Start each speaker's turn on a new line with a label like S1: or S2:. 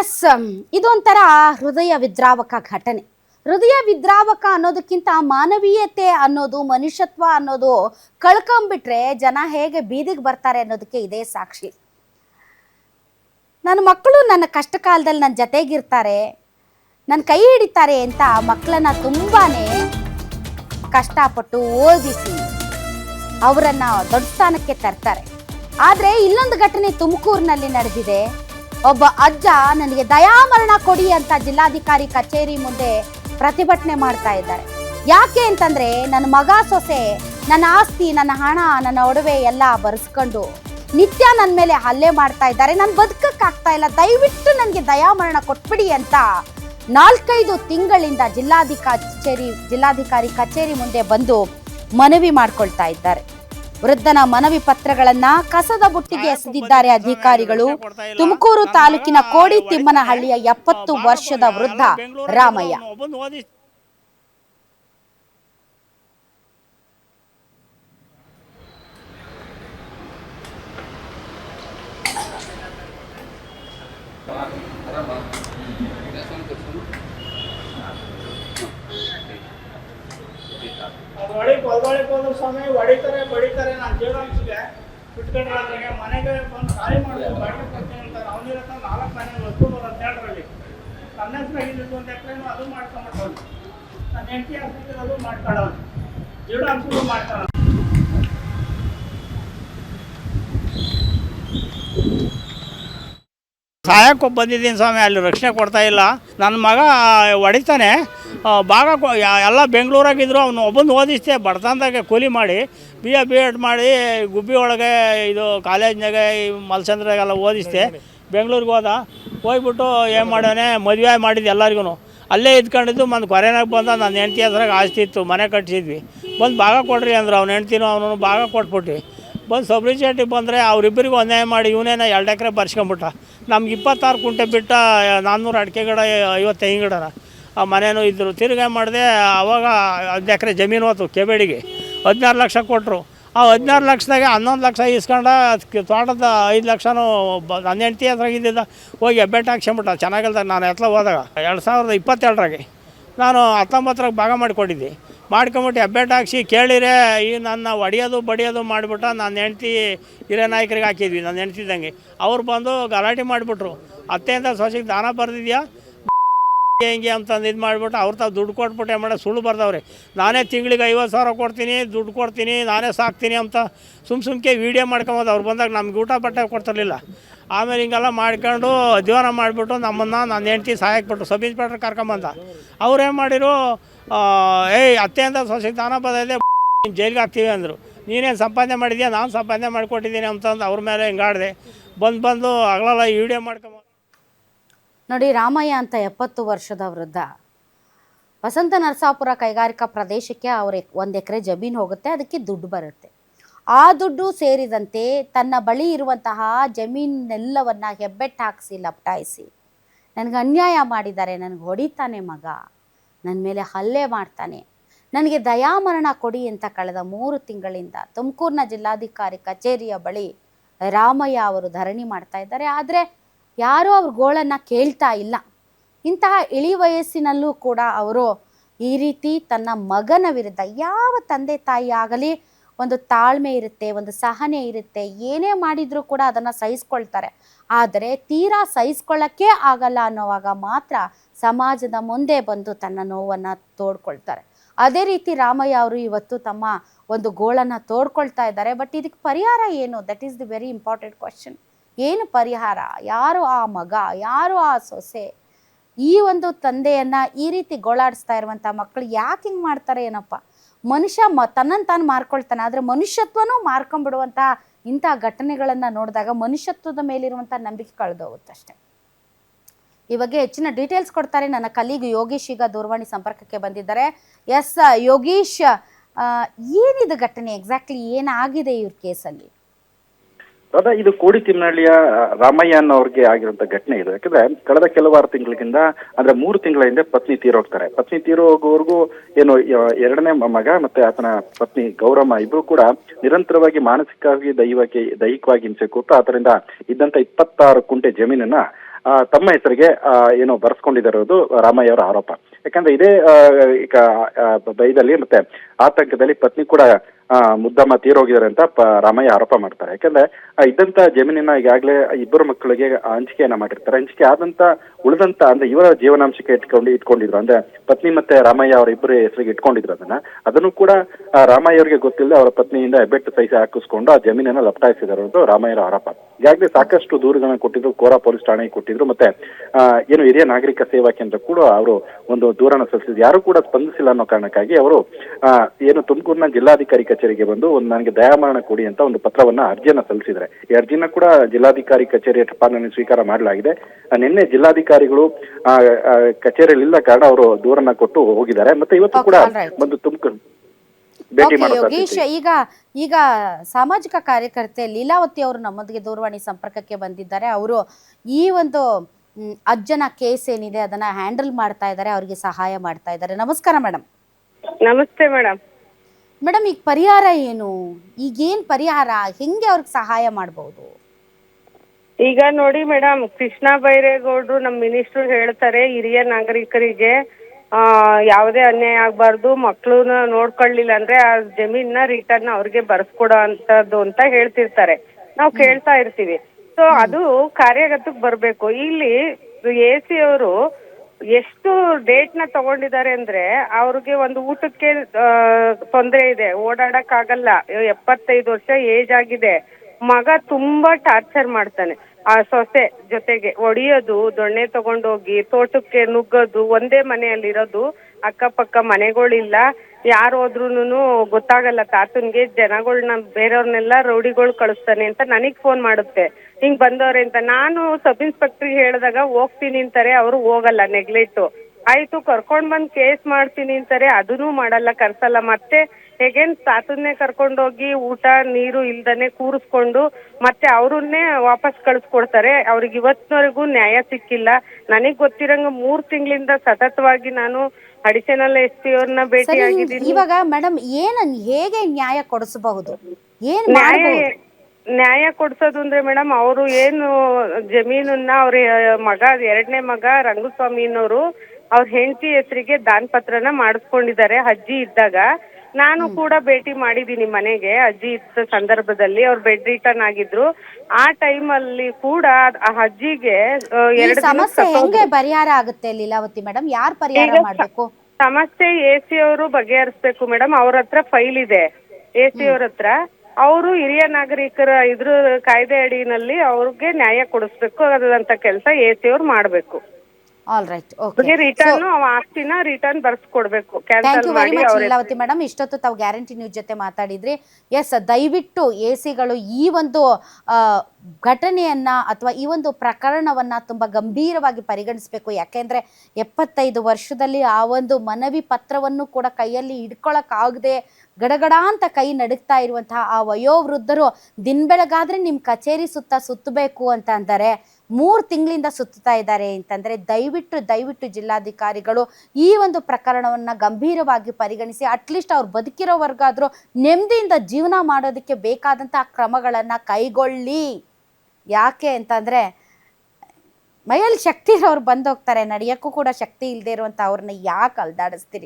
S1: S ಇದೊಂಥರ ಹೃದಯ ವಿದ್ರಾವಕ ಘಟನೆ. ಹೃದಯ ವಿದ್ರಾವಕ ಅನ್ನೋದಕ್ಕಿಂತ ಮಾನವೀಯತೆ ಅನ್ನೋದು, ಮನುಷ್ಯತ್ವ ಅನ್ನೋದು ಕಳ್ಕೊಂಬಿಟ್ರೆ ಜನ ಹೇಗೆ ಬೀದಿಗೆ ಬರ್ತಾರೆ ಅನ್ನೋದಕ್ಕೆ ಇದೇ ಸಾಕ್ಷಿ. ನನ್ನ ಮಕ್ಕಳು ನನ್ನ ಕಷ್ಟ ಕಾಲದಲ್ಲಿ ನನ್ನ ಜೊತೆಗಿರ್ತಾರೆ. ನನ್ನ ಕೈ ಹಿಡಿತಾರೆ ಅಂತ ಮಕ್ಕಳನ್ನ ತುಂಬಾನೇ ಕಷ್ಟಪಟ್ಟು ಓದಿಸಿ ಅವರನ್ನ ದೊಡ್ಡ ಸ್ಥಾನಕ್ಕೆ ತರ್ತಾರೆ. ಆದರೆ ಇಲ್ಲೊಂದು ಘಟನೆ ತುಮಕೂರಿನಲ್ಲಿ ನಡೆದಿದೆ. ಒಬ್ಬ ಅಜ್ಜ ನನಗೆ ದಯಾಮರಣ ಕೊಡಿ ಅಂತ ಜಿಲ್ಲಾಧಿಕಾರಿ ಕಚೇರಿ ಮುಂದೆ ಪ್ರತಿಭಟನೆ ಮಾಡ್ತಾ ಇದ್ದಾರೆ. ಯಾಕೆ ಅಂತಂದ್ರೆ ನನ್ನ ಮಗ ಸೊಸೆ, ನನ್ನ ಆಸ್ತಿ, ನನ್ನ ಹಣ, ನನ್ನ ಒಡವೆ ಎಲ್ಲ ಬರೆಸ್ಕೊಂಡು ನಿತ್ಯ ನನ್ನ ಮೇಲೆ ಹಲ್ಲೆ ಮಾಡ್ತಾ ಇದ್ದಾರೆ. ನಾನು ಬದುಕಕ್ಕಾಗ್ತಾ ಇಲ್ಲ. ದಯವಿಟ್ಟು ನನಗೆ ದಯಾಮರಣ ಕೊಟ್ಬಿಡಿ ಅಂತ ನಾಲ್ಕೈದು ತಿಂಗಳಿಂದ ಜಿಲ್ಲಾಧಿಕಾರಿ ಕಚೇರಿ ಜಿಲ್ಲಾಧಿಕಾರಿ ಕಚೇರಿ ಮುಂದೆ ಬಂದು ಮನವಿ ಮಾಡ್ಕೊಳ್ತಾ ಇದ್ದಾರೆ. ವೃದ್ಧನ ಮನವಿ ಪತ್ರಗಳನ್ನ ಕಸದ ಬುಟ್ಟಿಗೆ ಎಸೆದಿದ್ದಾರೆ ಅಧಿಕಾರಿಗಳು. ತುಮಕೂರು ತಾಲೂಕಿನ ಕೋಡಿ ತಿಮ್ಮನಹಳ್ಳಿಯ ಎಪ್ಪತ್ತು ವರ್ಷದ ವೃದ್ಧ ರಾಮಯ್ಯ.
S2: ಸ್ವಾಮಿ ಹೊಡಿತಾರೆ, ಬಡಿತಾರೆ ನಾನು ಜೀವನಕ್ಕೆ ಬಿಟ್ಕೊಂಡ್ರೆ ಅದ್ರಾಗೆ ಮನೆಗೆ ಬಂದು ಖಾಲಿ ಮಾಡೋದು ಬಾಡಿಗೆ ಕೊಡ್ತೀನಿ ಅಂತಾರೆ. ಅವನಿರತ್ತ ನಾಲ್ಕು ಮನೆ ವಸ್ತು ಹದಿನೇಳರಲ್ಲಿ ನನ್ನ ಹೆಸರಾಗಿದ್ದು ಒಂದು ಎಕರೆನೂ ಅದು ಮಾಡ್ಕೊಂಡ್ಬಿಟ್ಟು ನನ್ನ ಹೆಂಡತಿ ಹಾಕ್ತಿದ್ರೆ ಅದು ಮಾಡ್ಕೊಳ್ಳೋನು ಜೀವನ ಹಾಕ್ಸಿದ್ರು ಮಾಡ್ಕೊಳ್ಳೋನು ಸಹಾಯಕ್ಕೆ ಬಂದಿದ್ದೀನಿ ಸ್ವಾಮಿ, ಅಲ್ಲಿ ರಕ್ಷಣೆ ಕೊಡ್ತಾ ಇಲ್ಲ. ನನ್ನ ಮಗ ಹೊಡಿತಾನೆ. ಭಾಗ ಎಲ್ಲ ಬೆಂಗಳೂರಾಗಿದ್ದರು ಅವನು ಒಬ್ಬಂದು ಓದಿಸ್ತೇ ಬಡತನದಾಗೆ ಕೂಲಿ ಮಾಡಿ ಬಿ ಎ ಬಿ ಎಡ್ ಮಾಡಿ, ಗುಬ್ಬಿ ಒಳಗೆ ಇದು ಕಾಲೇಜ್ನಾಗ ಮಲ್ಸಂದ್ರಾಗೆಲ್ಲ ಓದಿಸ್ತೆ ಬೆಂಗಳೂರಿಗೆ ಹೋದ. ಹೋಗ್ಬಿಟ್ಟು ಏನು ಮಾಡ್ಯಾನೆ, ಮದುವೆ ಮಾಡಿದ್ದು ಎಲ್ಲರಿಗೂ ಅಲ್ಲೇ ಇದ್ಕೊಂಡಿದ್ದು ಒಂದು ಕೊರೆನಾಗ ಬಂದ ನನ್ನ ಹೆಂಡತಿ ಅದ್ರಾಗ ಆಸ್ತಿ ಇತ್ತು, ಮನೆ ಕಟ್ಟಿಸಿದ್ವಿ ಬಂದು ಭಾಗ ಕೊಡ್ರಿ ಅಂದ್ರೆ, ಅವ್ನ ಹೆಂಡ್ತಿನೂ ಅವನು ಭಾಗ ಕೊಟ್ಬಿಟ್ವಿ. ಬಂದು ಸಬ್ರಿ ಚೇಟಿ ಬಂದರೆ ಅವರಿಬ್ಬರಿಗೂ ಅನ್ಯಾಯ ಮಾಡಿ, ಇವನೇನ ಎರಡು ಎಕರೆ ಬರ್ಸ್ಕೊಂಬಿಟ್ಟ. ನಮ್ಗೆ ಇಪ್ಪತ್ತಾರು ಕುಂಟೆ ಬಿಟ್ಟ ನಾನ್ನೂರು ಅಡಿಕೆ ಗಿಡ ಐವತ್ತು ಗಿಡನ. ಆ ಮನೇನೂ ಇದ್ದರು ತಿರ್ಗಾ ಮಾಡಿದೆ, ಅವಾಗ ಹತ್ತು ಎಕರೆ ಜಮೀನು ಹೋತು ಕೆಬೇಡಿಗೆ. ಹದಿನಾರು ಲಕ್ಷ ಕೊಟ್ಟರು ಆ ಹದಿನಾರು ಲಕ್ಷದಾಗೆ ಹನ್ನೊಂದು ಲಕ್ಷ ಇಸ್ಕೊಂಡ ಅದಕ್ಕೆ ತೋಟದ ಐದು ಲಕ್ಷನೂ ನನ್ನ ಹೆಂಡ್ತಿ ಹತ್ರ ಇದ್ದಿದ್ದ. ಹೋಗಿ ಹೆಬ್ಬೆಟ್ಟು ಹಾಕ್ಸ್ಕೊಂಬಿಟ್ಟ ಚೆನ್ನಾಗಿಲ್ದಾಗ ನಾನು ಎತ್ಲ ಹೋದಾಗ. ಎರಡು ಸಾವಿರದ ಇಪ್ಪತ್ತೆರಡರಾಗೆ ನಾನು ಹತ್ತೊಂಬತ್ತರಾಗ ಭಾಗ ಮಾಡಿಕೊಟ್ಟಿದ್ದೆ ಮಾಡ್ಕೊಂಬಿಟ್ಟು ಹೆಬ್ಬೆಟ್ಟು ಹಾಕ್ಸಿ ಕೇಳಿರೆ, ಈ ನನ್ನ ಹೊಡಿಯೋದು ಬಡಿಯೋದು ಮಾಡಿಬಿಟ್ಟ ನನ್ನ ಹೆಂಡ್ತಿ ಹಿರಿಯ ನಾಯಕರಿಗೆ ಹಾಕಿದ್ವಿ. ನನ್ನ ಹೆಂಡ್ತಿದ್ದಂಗೆ ಅವ್ರು ಬಂದು ಗಲಾಟೆ ಮಾಡಿಬಿಟ್ರು. ಅತ್ತೆಯಿಂದ ಸೊಸೆಗೆ ದಾನ ಬರೆದಿದ್ಯಾ? ಹೆಂಗೆ ಅಂತಂದು ಇದು ಮಾಡಿಬಿಟ್ಟು ಅವ್ರು ತಾವು ದುಡ್ಡು ಕೊಟ್ಬಿಟ್ಟು ಏನು ಮಾಡೋ ಸುಳ್ಳು ಬರ್ದವ್ರೆ. ನಾನೇ ತಿಂಗಳಿಗೆ ಐವತ್ತು ಸಾವಿರ ಕೊಡ್ತೀನಿ, ದುಡ್ಡು ಕೊಡ್ತೀನಿ, ನಾನೇ ಸಾಕ್ತೀನಿ ಅಂತ ಸುಮ್ಮ ಸುಮ್ಕೆ ವೀಡಿಯೋ ಮಾಡ್ಕೊಂಬೋದು ಅವ್ರು ಬಂದಾಗ ನಮ್ಗೆ ಊಟ ಬಟ್ಟೆ ಕೊಡ್ತಿರ್ಲಿಲ್ಲ. ಆಮೇಲೆ ಹಿಂಗೆಲ್ಲ ಮಾಡ್ಕೊಂಡು ಜೀವನ ಮಾಡಿಬಿಟ್ಟು ನಮ್ಮನ್ನು ನನ್ನ ಹೆಂಡ್ತಿ ಸಹಾಯಕ್ಕೆ ಬಿಟ್ರು. ಸಬ್ ಇನ್ಸ್ಪೆಕ್ಟ್ರ್ ಕರ್ಕೊಂಬಂದ. ಅವ್ರು ಏನು ಮಾಡಿರು ಏಯ್ ಅತ್ತೆಯಿಂದ ಸೊಸೆಗೆ ದಾನ ಬಂದಿದೆ ಜೈಲಿಗೆ ಹಾಕ್ತೀವಿ ಅಂದರು. ನೀನೇನು ಸಂಪಾದನೆ ಮಾಡಿದ್ಯಾ? ನಾನು ಸಂಪಾದನೆ ಮಾಡಿಕೊಟ್ಟಿದ್ದೀನಿ ಅಂತಂದು ಅವ್ರ ಮೇಲೆ ಹಿಂಗಾಡಿದೆ. ಬಂದು ಬಂದು ಅಗಲೆಲ್ಲ ವಿಡಿಯೋ ಮಾಡ್ಕೊಂಬ
S1: ನೋಡಿ ರಾಮಯ್ಯ ಅಂತ ಎಪ್ಪತ್ತು ವರ್ಷದ ವೃದ್ಧ. ವಸಂತ ನರಸಾಪುರ ಕೈಗಾರಿಕಾ ಪ್ರದೇಶಕ್ಕೆ ಅವರ ಒಂದು ಎಕರೆ ಜಮೀನು ಹೋಗುತ್ತೆ, ಅದಕ್ಕೆ ದುಡ್ಡು ಬರುತ್ತೆ. ಆ ದುಡ್ಡು ಸೇರಿದಂತೆ ತನ್ನ ಬಳಿ ಇರುವಂತಹ ಜಮೀನೆಲ್ಲವನ್ನು ಹೆಬ್ಬೆಟ್ಟು ಹಾಕಿಸಿ, ಲಪಟಾಯಿಸಿ, ನನಗೆ ಅನ್ಯಾಯ ಮಾಡಿದ್ದಾರೆ, ನನಗೆ ಹೊಡಿತಾನೆ ಮಗ ನನ್ನ ಮೇಲೆ ಹಲ್ಲೆ ಮಾಡ್ತಾನೆ, ನನಗೆ ದಯಾಮರಣ ಕೊಡಿ ಅಂತ ಕಳೆದ ಮೂರು ತಿಂಗಳಿಂದ ತುಮಕೂರಿನ ಜಿಲ್ಲಾಧಿಕಾರಿ ಕಚೇರಿಯ ಬಳಿ ರಾಮಯ್ಯ ಅವರು ಧರಣಿ ಮಾಡ್ತಾ ಇದ್ದಾರೆ. ಆದರೆ ಯಾರೂ ಅವ್ರ ಗೋಳನ್ನು ಕೇಳ್ತಾ ಇಲ್ಲ. ಇಂತಹ ಇಳಿ ವಯಸ್ಸಿನಲ್ಲೂ ಕೂಡ ಅವರು ಈ ರೀತಿ ತನ್ನ ಮಗನ ವಿರುದ್ಧ ಯಾವ ತಂದೆ ತಾಯಿ ಆಗಲಿ ಒಂದು ತಾಳ್ಮೆ ಇರುತ್ತೆ, ಒಂದು ಸಹನೆ ಇರುತ್ತೆ, ಏನೇ ಮಾಡಿದರೂ ಕೂಡ ಅದನ್ನು ಸಹಿಸ್ಕೊಳ್ತಾರೆ. ಆದರೆ ತೀರಾ ಸಹಿಸ್ಕೊಳ್ಳೋಕ್ಕೆ ಆಗಲ್ಲ ಅನ್ನೋವಾಗ ಮಾತ್ರ ಸಮಾಜದ ಮುಂದೆ ಬಂದು ತನ್ನ ನೋವನ್ನು ತೋಡ್ಕೊಳ್ತಾರೆ. ಅದೇ ರೀತಿ ರಾಮಯ್ಯ ಅವರು ಇವತ್ತು ತಮ್ಮ ಒಂದು ಗೋಳನ್ನು ತೋಡ್ಕೊಳ್ತಾ ಇದ್ದಾರೆ. ಬಟ್ ಇದಕ್ಕೆ ಪರಿಹಾರ ಏನು? That is the very important question ಏನು ಪರಿಹಾರ? ಯಾರು ಆ ಮಗ? ಯಾರು ಆ ಸೊಸೆ? ಈ ಒಂದು ತಂದೆಯನ್ನ ಈ ರೀತಿ ಗೋಳಾಡಿಸ್ತಾ ಇರುವಂಥ ಮಕ್ಕಳು ಯಾಕೆ ಹಿಂಗೆ ಮಾಡ್ತಾರೆ ಏನಪ್ಪ? ಮನುಷ್ಯ ಮ ತನ್ನನ್ನು ತಾನು ಮಾರ್ಕೊಳ್ತಾನೆ, ಆದರೆ ಮನುಷ್ಯತ್ವನೂ ಮಾರ್ಕೊಂಡ್ಬಿಡುವಂಥ ಇಂಥ ಘಟನೆಗಳನ್ನು ನೋಡಿದಾಗ ಮನುಷ್ಯತ್ವದ ಮೇಲಿರುವಂಥ ನಂಬಿಕೆ ಕಳೆದೋಗುತ್ತಷ್ಟೆ. ಈ ಬಗ್ಗೆ ಹೆಚ್ಚಿನ ಡೀಟೇಲ್ಸ್ ಕೊಡ್ತಾರೆ. ನನ್ನ ಕಲೀಗ್ ಯೋಗೀಶ್ ಈಗ ದೂರವಾಣಿ ಸಂಪರ್ಕಕ್ಕೆ ಬಂದಿದ್ದಾರೆ. ಎಸ್, ಯೋಗೀಶ್ ಏನಿದು ಘಟನೆ? ಎಕ್ಸಾಕ್ಟ್ಲಿ ಏನಾಗಿದೆ ಇವ್ರ ಕೇಸಲ್ಲಿ?
S3: ರಾಧಾ ಇದು ಕೋಡಿ ತಿಮ್ಮನಹಳ್ಳಿಯ ರಾಮಯ್ಯನ್ ಅವ್ರಿಗೆ ಆಗಿರುವಂತ ಘಟನೆ ಇದು. ಯಾಕಂದ್ರೆ ಕಳೆದ ಕೆಲವಾರು ತಿಂಗಳಿಂದ, ಅಂದ್ರೆ ಮೂರು ತಿಂಗಳ ಹಿಂದೆ ಪತ್ನಿ ತೀರೋಗ್ತಾರೆ. ಪತ್ನಿ ತೀರೋಗೋವರೆಗೂ ಏನು ಎರಡನೇ ಮಗ ಮತ್ತೆ ಆತನ ಪತ್ನಿ ಗೌರಮ್ಮ ಇಬ್ರು ಕೂಡ ನಿರಂತರವಾಗಿ ಮಾನಸಿಕವಾಗಿ ದೈವಕ್ಕೆ, ದೈಹಿಕವಾಗಿ ಹಿಂಸೆ ಕೊಟ್ಟು ಆತರಿಂದ ಇದ್ದಂತ ಇಪ್ಪತ್ತಾರು ಕುಂಟೆ ಜಮೀನನ್ನ ತಮ್ಮ ಹೆಸರಿಗೆ ಏನು ಬರ್ಸ್ಕೊಂಡಿರೋದು ರಾಮಯ್ಯ ಅವರ ಆರೋಪ. ಯಾಕಂದ್ರೆ ಇದೇ ಈಗ ಭಯದಲ್ಲಿ ಮತ್ತೆ ಆತಂಕದಲ್ಲಿ ಪತ್ನಿ ಕೂಡ ಮುದ್ದಮ್ಮ ತೀರೋಗಿದ್ದಾರೆ ಅಂತ ರಾಮಯ್ಯ ಆರೋಪ ಮಾಡ್ತಾರೆ. ಯಾಕಂದ್ರೆ ಇದ್ದಂತ ಜಮೀನಿನ ಈಗಾಗಲೇ ಇಬ್ಬರು ಮಕ್ಕಳಿಗೆ ಹಂಚಿಕೆಯನ್ನ ಮಾಡಿರ್ತಾರೆ. ಹಂಚಿಕೆ ಆದಂತ, ಉಳಿದಂತ, ಅಂದ್ರೆ ಇವರ ಜೀವನಾಂಶಕ್ಕೆ ಇಟ್ಕೊಂಡು, ಇಟ್ಕೊಂಡಿದ್ರು. ಅಂದ್ರೆ ಪತ್ನಿ ಮತ್ತೆ ರಾಮಯ್ಯ ಅವರ ಇಬ್ಬರು ಹೆಸರಿಗೆ ಇಟ್ಕೊಂಡಿದ್ರು ಅದನ್ನ. ಅದನ್ನು ಕೂಡ ರಾಮಯ್ಯ ಅವರಿಗೆ ಗೊತ್ತಿಲ್ಲದೆ ಅವರ ಪತ್ನಿಯಿಂದ ಹೆಬ್ಬೆಟ್ಟು ಸಹಿಸಿ ಹಾಕಿಸ್ಕೊಂಡು ಆ ಜಮೀನನ್ನ ಲಪಟಾಯಿಸಿದ್ದಾರೆ ಅಂತ ರಾಮಯ್ಯರ ಆರೋಪ. ಈಗಾಗಲೇ ಸಾಕಷ್ಟು ದೂರುಗಳನ್ನ ಕೊಟ್ಟಿದ್ರು, ಕೋರಾ ಪೊಲೀಸ್ ಠಾಣೆಗೆ ಕೊಟ್ಟಿದ್ರು, ಮತ್ತೆ ಏನು ಹಿರಿಯ ನಾಗರಿಕ ಸೇವಾ ಕೇಂದ್ರ ಕೂಡ ಅವರು ಒಂದು ದೂರನ ಸಲ್ಲಿಸಿದ್ರು. ಯಾರು ಕೂಡ ಸ್ಪಂದಿಸಿಲ್ಲ ಅನ್ನೋ ಕಾರಣಕ್ಕಾಗಿ ಅವರು ಏನು ತುಮಕೂರಿನ ಜಿಲ್ಲಾಧಿಕಾರಿ ಕಚೇರಿಗೆ ಬಂದು ಒಂದು ನನಗೆ ದಯಾಮರಣ ಕೊಡಿ ಅಂತ ಒಂದು ಪತ್ರವನ್ನ ಅರ್ಜಿಯನ್ನ ಸಲ್ಲಿಸಿದ್ರೆ ಈ ಅರ್ಜಿನ ಕೂಡ ಜಿಲ್ಲಾಧಿಕಾರಿ ಕಚೇರಿಯ ಟಪಾಲನ್ನು ಸ್ವೀಕಾರ ಮಾಡಲಾಗಿದೆ. ನಿನ್ನೆ ಜಿಲ್ಲಾಧಿಕಾರಿಗಳು ಆ, ಕಚೇರಿಯಲ್ಲಿ ಇಲ್ಲ ಕಾರಣ ಅವರು ದೂರನ್ನ ಕೊಟ್ಟು ಹೋಗಿದ್ದಾರೆ. ಮತ್ತೆ ಇವತ್ತು ಕೂಡ ಬಂದು ತುಮಕೂರು ಭೇಟಿ
S1: ಯೋಗೀಶ್ ಈಗ ಈಗ ಸಾಮಾಜಿಕ ಕಾರ್ಯಕರ್ತೆ ಲೀಲಾವತಿ ಅವರು ನಮ್ಮೊಂದಿಗೆ ದೂರವಾಣಿ ಸಂಪರ್ಕಕ್ಕೆ ಬಂದಿದ್ದಾರೆ. ಅವರು ಈ ಒಂದು ಅಜ್ಜನ ಕೇಸ್ ಏನಿದೆ ಅದನ್ನ ಹ್ಯಾಂಡಲ್ ಮಾಡ್ತಾ ಇದ್ದಾರೆ ಅವರಿಗೆ ಸಹಾಯ ಮಾಡ್ತಾ ಇದ್ದಾರೆ. ನಮಸ್ಕಾರ ಮೇಡಮ್
S4: ನಮಸ್ತೆ ಮೇಡಮ್
S1: ಮೇಡಮ್ ಈಗ ಪರಿಹಾರ ಏನು? ಈಗೇನ್ ಪರಿಹಾರ? ಹೆಂಗೆ ಅವ್ರಿಗೆ ಸಹಾಯ ಮಾಡಬಹುದು
S4: ಈಗ ನೋಡಿ ಮೇಡಮ್ ಕೃಷ್ಣ ಬೈರೇಗೌಡರು ನಮ್ಮ ಮಿನಿಸ್ಟ್ರು ಹೇಳ್ತಾರೆ ಹಿರಿಯ ನಾಗರಿಕರಿಗೆ ಆ ಯಾವುದೇ ಅನ್ಯಾಯ ಆಗ್ಬಾರ್ದು ಮಕ್ಳನ್ನ ನೋಡ್ಕೊಳ್ಳಿಲ್ಲ ಅಂದ್ರೆ ಆ ಜಮೀನ್ನ ರಿಟರ್ನ್ ಅವ್ರಿಗೆ ಬರ್ಸ್ಕೊಡೋ ಅಂತದ್ದು ಅಂತ ಹೇಳ್ತಿರ್ತಾರೆ. ನಾವು ಕೇಳ್ತಾ ಇರ್ತೀವಿ. ಸೊ ಅದು ಕಾರ್ಯಗತಕ್ಕೆ ಬರ್ಬೇಕು. ಇಲ್ಲಿ ಎ ಸಿ ಅವರು ಎಷ್ಟು ಡೇಟ್ನ ತಗೊಂಡಿದ್ದಾರೆ ಅಂದ್ರೆ ಅವ್ರಿಗೆ ಒಂದು ಊಟಕ್ಕೆ ತೊಂದರೆ ಇದೆ. ಓಡಾಡಕ್ ಆಗಲ್ಲ ಎಪ್ಪತ್ತೈದು ವರ್ಷ ಏಜ್ ಆಗಿದೆ. ಮಗ ತುಂಬಾ ಟಾರ್ಚರ್ ಮಾಡ್ತಾನೆ. ಆ ಸೊಸೆ ಜೊತೆಗೆ ಹೊಡಿಯೋದು ದೊಣ್ಣೆ ತಗೊಂಡೋಗಿ, ತೋಟಕ್ಕೆ ನುಗ್ಗೋದು, ಒಂದೇ ಮನೆಯಲ್ಲಿರೋದು, ಅಕ್ಕಪಕ್ಕ ಮನೆಗಳಿಲ್ಲ. ಯಾರು ಹೋದ್ರೂನು ಗೊತ್ತಾಗಲ್ಲ. ತಾತನ್ಗೆ ಜನಗಳನ್ನ ಬೇರೆಯವ್ರನ್ನೆಲ್ಲ ರೌಡಿಗಳು ಕಳಿಸ್ತಾನೆ ಅಂತ ನನಗ್ ಫೋನ್ ಮಾಡುತ್ತೆ. ಹಿಂಗ್ ಬಂದವ್ರೆ ಅಂತ. ನಾನು ಸಬ್ ಇನ್ಸ್ಪೆಕ್ಟರ್ ಹೇಳಿದಾಗ ಹೋಗ್ತೀನಿ ಅಂತಾರೆ, ಅವರು ಹೋಗಲ್ಲ ನೆಗ್ಲೆಕ್ಟು ಆಯ್ತು, ಕರ್ಕೊಂಡ್ ಬಂದ್ ಕೇಸ್ ಮಾಡ್ತೀನಿ ಅಂತಾರೆ, ಅದನ್ನೂ ಮಾಡಲ್ಲ, ಕರ್ಸಲ್ಲ. ಮತ್ತೆ ಹೇಗೇನ್ ತಾತನ್ನೇ ಕರ್ಕೊಂಡೋಗಿ ಊಟ, ನೀರು ಇಲ್ದನೆ ಕೂರಿಸ್ಕೊಂಡು ಮತ್ತೆ ಅವ್ರನ್ನೇ ವಾಪಸ್ ಕಳಿಸ್ಕೊಡ್ತಾರೆ. ಅವ್ರಿಗೆ ಇವತ್ತಿನವರೆಗೂ ನ್ಯಾಯ ಸಿಕ್ಕಿಲ್ಲ. ನನಗ್ ಗೊತ್ತಿರಂಗ ಮೂರ್ ತಿಂಗಳಿಂದ ಸತತವಾಗಿ ನಾನು ಅಡಿಷನಲ್ ಎಸ್ ಪಿ ಅವ್ರನ್ನ ಭೇಟಿ
S1: ಸರಿ
S4: ಆಗಿದ್ದೀನಿ.
S1: ಇವಾಗ ಮೇಡಮ್ ಏನ ಹೇಗೆ ನ್ಯಾಯ ಕೊಡಿಸಬಹುದು? ಏನ್
S4: ನ್ಯಾಯ ನ್ಯಾಯ ಕೊಡ್ಸೋದು ಅಂದ್ರೆ ಮೇಡಮ್ ಅವರು ಏನು ಜಮೀನನ್ನ ಅವ್ರ ಮಗ ಎರಡನೇ ಮಗ ರಂಗಸ್ವಾಮಿನವರು ಅವ್ರ ಹೆಂಡತಿ ಹೆಸರಿಗೆ ದಾನ್ ಪತ್ರನ ಮಾಡಿಸ್ಕೊಂಡಿದ್ದಾರೆ ಅಜ್ಜಿ ಇದ್ದಾಗ. ನಾನು ಕೂಡ ಭೇಟಿ ಮಾಡಿದ್ದೀನಿ ಮನೆಗೆ ಅಜ್ಜಿ ಇದ್ದ ಸಂದರ್ಭದಲ್ಲಿ. ಅವ್ರು ಬೆಡ್ ರಿಟರ್ನ್ ಆಗಿದ್ರು. ಆ ಟೈಮ್ ಅಲ್ಲಿ ಕೂಡ ಆ ಅಜ್ಜಿಗೆ ಆ,
S1: ಈ
S4: ಎರಡು ದಿನ
S1: ಸಮಸ್ಯೆ ಹೆಂಗೆ ಪರಿಹಾರ ಆಗುತ್ತೆ ಲೀಲಾವತಿ ಮೇಡಮ್ ಯಾರು ಪರಿಹಾರ
S4: ಮಾಡಬೇಕು
S1: ಮಾಡ್ಬೇಕು?
S4: ಸಮಸ್ಯೆ ಎ ಸಿ ಅವರು ಬಗೆಹರಿಸ್ಬೇಕು ಮೇಡಮ್ ಅವ್ರ ಹತ್ರ ಫೈಲ್ ಇದೆ. ಎ ಸಿ ಅವ್ರ ಹತ್ರ. ಅವರು ಹಿರಿಯ ನಾಗರಿಕರ ಇದ್ರ ಕಾಯ್ದೆ ಅಡಿನಲ್ಲಿ ಅವ್ರಿಗೆ ನ್ಯಾಯ ಕೊಡಿಸ್ಬೇಕು. ಅದಂತ ಕೆಲಸ ಎ ಸಿ ಅವ್ರು ಮಾಡ್ಬೇಕು.
S1: ಆಲ್ ರೈಟ್ ಓಕೆ
S4: ರಿಟರ್ನ್ ಆಸ್ತಿನ return ಬರ್ಸ್ಕೊಡ್ಬೇಕು.
S1: Thank you very much Leelavathi madam ಇಷ್ಟೊತ್ತು ತಾವು ಗ್ಯಾರಂಟಿ ನ್ಯೂಸ್ ಜೊತೆ ಮಾತಾಡಿದ್ರಿ. ಎಸ್ ದಯವಿಟ್ಟು ಎ ಸಿಗಳು ಈ ಒಂದು ಆ, ಘಟನೆಯನ್ನ ಅಥವಾ ಈ ಒಂದು ಪ್ರಕರಣವನ್ನ ತುಂಬ ಗಂಭೀರವಾಗಿ ಪರಿಗಣಿಸಬೇಕು. ಯಾಕೆಂದ್ರೆ ಎಪ್ಪತ್ತೈದು ವರ್ಷದಲ್ಲಿ ಆ ಒಂದು ಮನವಿ ಪತ್ರವನ್ನು ಕೂಡ ಕೈಯಲ್ಲಿ ಹಿಡ್ಕೊಳಕ್ಕಾಗದೆ ಗಡಗಡ ಅಂತ ಕೈ ನಡುಗ್ತಾ ಇರುವಂತಹ ಆ ವಯೋವೃದ್ಧರು ದಿನ ಬೆಳಗಾದ್ರೆ ನಿಮ್ಮ ಕಚೇರಿ ಸುತ್ತ ಸುತ್ತಬೇಕು ಅಂತ ಅಂದರೆ ಮೂರು ತಿಂಗಳಿಂದ ಸುತ್ತಾ ಇದ್ದಾರೆ ಅಂತಂದರೆ ದಯವಿಟ್ಟು ದಯವಿಟ್ಟು ಜಿಲ್ಲಾಧಿಕಾರಿಗಳು ಈ ಒಂದು ಪ್ರಕರಣವನ್ನು ಗಂಭೀರವಾಗಿ ಪರಿಗಣಿಸಿ ಅಟ್ಲೀಸ್ಟ್ ಅವ್ರು ಬದುಕಿರೋವರೆಗಾದರೂ ನೆಮ್ಮದಿಯಿಂದ ಜೀವನ ಮಾಡೋದಕ್ಕೆ ಬೇಕಾದಂಥ ಕ್ರಮಗಳನ್ನು ಕೈಗೊಳ್ಳಿ. ಯಾಕೆ ಅಂತಂದರೆ ಮೈಯಲ್ಲಿ ಶಕ್ತಿ ಇರೋರು ಬಂದೋಗ್ತಾರೆ ನಡೆಯೋಕ್ಕೂ ಕೂಡ ಶಕ್ತಿ ಇಲ್ಲದೆ ಇರುವಂಥ ಅವ್ರನ್ನ ಯಾಕೆ ಅಲ್ದಾಡಿಸ್ತೀರಿ?